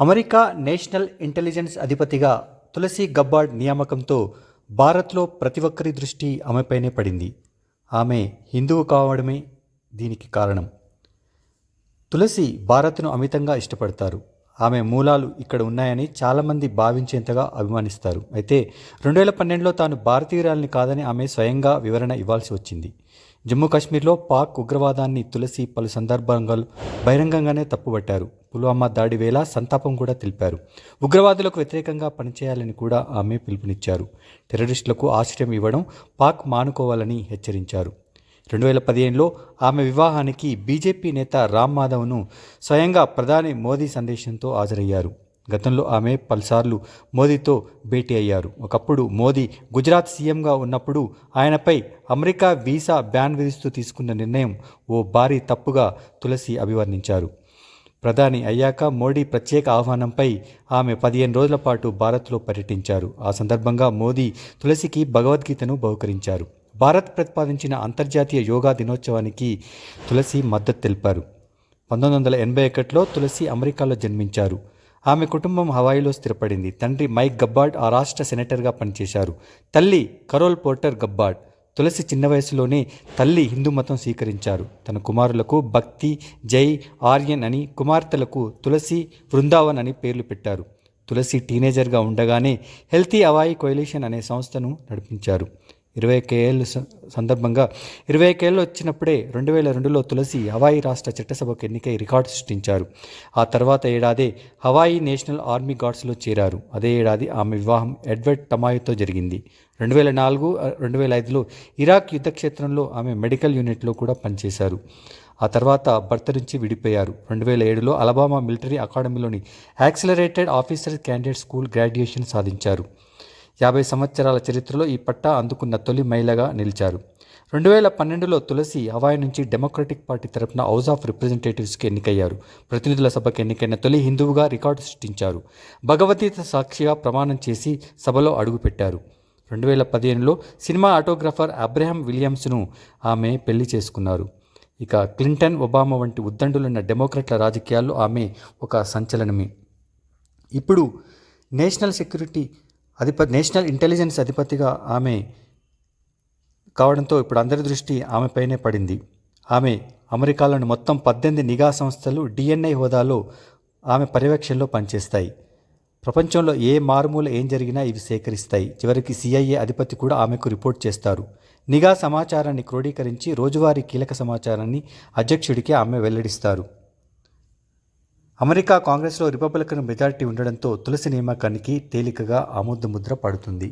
America national intelligence అధిపతిగా తులసి Gabbard నియామకంతో భారత్లో ప్రతి ఒక్కరి దృష్టి ఆమెపైనే పడింది. ఆమె హిందువు కావడమే దీనికి కారణం. తులసి భారత్ను అమితంగా ఇష్టపడతారు. ఆమె మూలాలు ఇక్కడ ఉన్నాయని చాలామంది భావించేంతగా అభిమానిస్తారు. అయితే రెండు వేల పన్నెండులో తాను భారతీయురాలిని కాదని ఆమె స్వయంగా వివరణ ఇవ్వాల్సి వచ్చింది. జమ్మూ కాశ్మీర్లో పాక్ ఉగ్రవాదాన్ని తులసి పలు సందర్భాలు బహిరంగంగానే తప్పుపట్టారు. పుల్వామా దాడి వేళ సంతాపం కూడా తెలిపారు. ఉగ్రవాదులకు వ్యతిరేకంగా పనిచేయాలని కూడా ఆమె పిలుపునిచ్చారు. టెర్రరిస్టులకు ఆశ్రయం ఇవ్వడం పాక్ మానుకోవాలని హెచ్చరించారు. రెండు వేల పదిహేనులో ఆమె వివాహానికి బీజేపీ నేత రామ్ మాధవ్ను స్వయంగా ప్రధాని మోదీ సందేశంతో హాజరయ్యారు. గతంలో ఆమె పలుసార్లు మోదీతో భేటీ అయ్యారు. ఒకప్పుడు మోదీ గుజరాత్ సీఎంగా ఉన్నప్పుడు ఆయనపై అమెరికా వీసా బ్యాన్ విధిస్తూ తీసుకున్న నిర్ణయం ఓ భారీ తప్పుగా తులసి అభివర్ణించారు. ప్రధాని అయ్యాక మోడీ ప్రత్యేక ఆహ్వానంపై ఆమె పదిహేను రోజుల పాటు భారత్లో పర్యటించారు. ఆ సందర్భంగా మోదీ తులసికి భగవద్గీతను బహుకరించారు. భారత్ ప్రతిపాదించిన అంతర్జాతీయ యోగా దినోత్సవానికి తులసి మద్దతు తెలిపారు. పంతొమ్మిది వందల ఎనభై ఒకటిలో తులసి అమెరికాలో జన్మించారు. ఆమె కుటుంబం హవాయిలో స్థిరపడింది. తండ్రి మైక్ గబ్బార్డ్ ఆ రాష్ట్ర సెనేటర్గా పనిచేశారు. తల్లి కరోల్ పోర్టర్ గబ్బార్డ్ తులసి చిన్న వయసులోనే తల్లి హిందూ మతం స్వీకరించారు. తన కుమారులకు భక్తి జై ఆర్యన్ అని కుమార్తెలకు తులసి బృందావన్ అని పేర్లు పెట్టారు. తులసి టీనేజర్గా ఉండగానే హెల్తీ అవాయి కొయిలేషన్ అనే సంస్థను నడిపించారు. ఇరవై కేళ్ళు సందర్భంగా ఇరవై ఏళ్ళు వచ్చినప్పుడే రెండు వేల రెండులో తులసి హవాయి రాష్ట్ర చట్టసభకు ఎన్నికై రికార్డు సృష్టించారు. ఆ తర్వాత ఏడాదే హవాయి నేషనల్ ఆర్మీ గార్డ్స్లో చేరారు. అదే ఏడాది ఆమె వివాహం ఎడ్వర్డ్ టమాయోతో జరిగింది. రెండు వేల నాలుగు రెండు వేల ఐదులో ఇరాక్ యుద్ధక్షేత్రంలో ఆమె మెడికల్ యూనిట్లో కూడా పనిచేశారు. ఆ తర్వాత భర్త నుంచి విడిపోయారు. రెండు వేల ఏడులో Alabama military అకాడమీలోని accelerated officer candidate school graduation సాధించారు. యాభై సంవత్సరాల చరిత్రలో ఈ పట్టా అందుకున్న తొలి మహిళగా నిలిచారు. రెండు వేల పన్నెండులో తులసి హవాయి నుంచి డెమోక్రటిక్ పార్టీ తరపున హౌస్ ఆఫ్ రిప్రజెంటేటివ్స్కి ఎన్నికయ్యారు. ప్రతినిధుల సభకు ఎన్నికైన తొలి హిందువుగా రికార్డు సృష్టించారు. భగవద్గీత సాక్షిగా ప్రమాణం చేసి సభలో అడుగుపెట్టారు. రెండు వేల పదిహేనులో సినిమా ఆటోగ్రాఫర్ అబ్రహం విలియమ్స్ను ఆమె పెళ్ళి చేసుకున్నారు. ఇక క్లింటన్ ఒబామా వంటి ఉద్దండులున్న డెమోక్రట్ల రాజకీయాల్లో ఆమె ఒక సంచలనమే. ఇప్పుడు నేషనల్ సెక్యూరిటీ అధిపతి నేషనల్ ఇంటెలిజెన్స్ అధిపతిగా ఆమె కావడంతో ఇప్పుడు అందరి దృష్టి ఆమెపైనే పడింది. ఆమె అమెరికాలోని మొత్తం పద్దెనిమిది నిఘా సంస్థలు డిఎన్ఐ హోదాలో ఆమె పర్యవేక్షణలో పనిచేస్తాయి. ప్రపంచంలో ఏ మారుమూల ఏం జరిగినా ఇవి సేకరిస్తాయి. చివరికి సిఐఏ అధిపతి కూడా ఆమెకు రిపోర్ట్ చేస్తారు. నిఘా సమాచారాన్ని క్రోడీకరించి రోజువారీ కీలక సమాచారాన్ని అధ్యక్షుడికి ఆమె వెల్లడిస్తారు. అమెరికా కాంగ్రెస్లో రిపబ్లికన్ మెజారిటీ ఉండడంతో తులసి నియామకానికి తేలికగా ఆమోదముద్ర పడుతుంది.